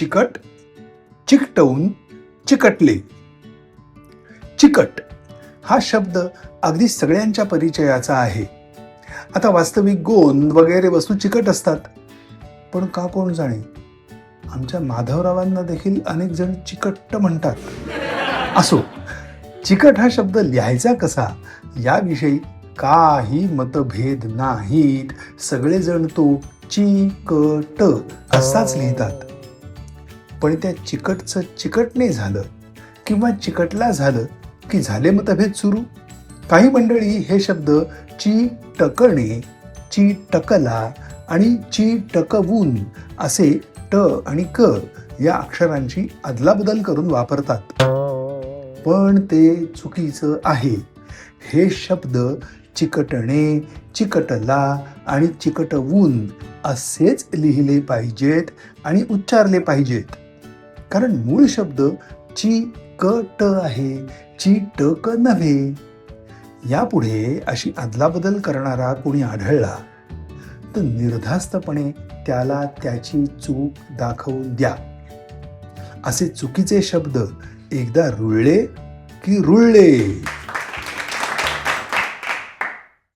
चिकट चिकटवून चिकटले. चिकट हा शब्द अगदी सगळ्यांच्या परिचयाचा आहे. आता वास्तविक गोंद वगैरे वस्तू चिकट असतात. पण का कोण जाणे? आमच्या माधवरावांना देखील अनेक जण चिकट्ट म्हणतात. असो चिकट हा शब्द लिहायचा कसा? याविषयी काही मतभेद नाहीत. सगळेजण तो चिकट असाच लिहितात. पण त्या चिकटचं चिकट नाही झालं किंवा चिकटला झालं की झाले मतभेद सुरू? काही मंडळी हे शब्द ची टकणे ची टकला आणि ची टकवून असे ट आणि क या अक्षरांची अदलाबदल करून वापरतात. पण ते चुकीचं आहे. हे शब्द चिकटणे चिकटला आणि चिकटवून असेच लिहिले पाहिजेत आणि उच्चारले पाहिजेत. कारण मूळ शब्द ची क ट आहे ची ट क नव्हे. यापुढे अशी अदलाबदल करणारा कोणी आढळला तर निर्धास्तपणे त्याला त्याची चूक दाखवून द्या. असे चुकीचे शब्द एकदा रुळले की रुळले.